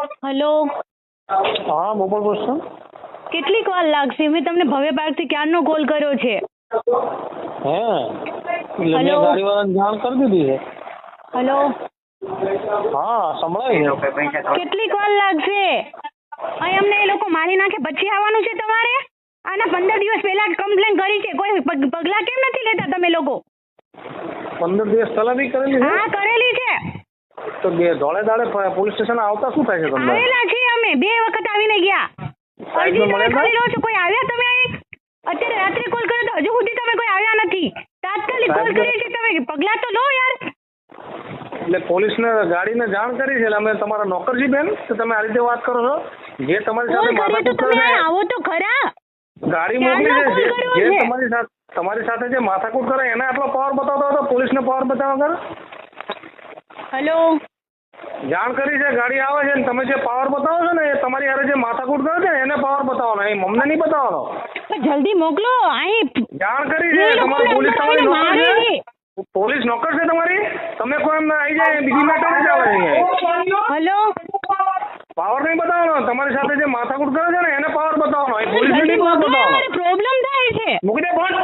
Hello. હા mobile બોલશો કેટલીક વાર લાગશે? મેં તમને ભવ્ય પાર્કથી ક્યારનો કોલ કર્યો છે? હે? એટલે ગાડી? ગાડીવાળાને જાણ કરી દીધી છે. હેલો. હા સંભળાય છે. કેટલીક વાર લાગશે? અહીં અમને એ લોકો મારી નાખે પછી આવવાનું છે તમારે? આના પંદર દિવસ પહેલા કમ્પ્લેન કરી છે. કોઈ પગલા કેમ નથી લેતા તમે લોકો? પંદર દિવસ પહેલા બી કરેલી હા કરેલી છે. તો બે ધોળે દાડે પોલીસ સ્ટેશન આવતા શું થાય છે તમને? આવેલા છે અમે. બે વખત આવીને ગયા. અરજી તમે કરી રહ્યો છો કોઈ આવ્યા તમે અત્યારે રાત્રે કોલ કર્યો તો હજુ સુધી તમે કોઈ આવ્યા નથી. તાત્કાલિક કોલ કરી છે તમે. પગલા તો લો યાર. એટલે પોલીસને ગાડીને જાણ કરી છે. એટલે અમે તમારા નોકરજી બેન તો તમે આ રીતે વાત કરો છો? જે તમારી સાથે માથાકૂટ કરે આવો તો ખરા. ગાડી મોકલી છે. જે-? તમારી સાથે તમારી સાથે જે માથાકૂટ કરે એને આટલો પાવર બતાવતો હતો પોલીસને પાવર બતાવવા વગર હલો. જાણ કરી છે ગાડી આવે છે ને તમે જે પાવર બતાવો છો ને એ તમારી હારે જે માથાકૂટ કરે છે ને એને પાવર બતાવવાનો અહીં અમને નહીં બતાવવાનો. પણ જલ્દી મોકલો અહીં જાણ કરી છે તમારી પોલીસ તમારી નોકર છે? પોલીસ નોકર છે તમારી? તમે કોઈ એમ આવી જાય બીજી મેટર જ આવે હલો. પાવર નહીં બતાવવાનો તમારી સાથે જે માથાકૂટ કરે છે ને એને પાવર બતાવવાનો મોકલો બતાવવાનો. પ્રોબ્લેમ થાય છે. મૂકી દે ફોન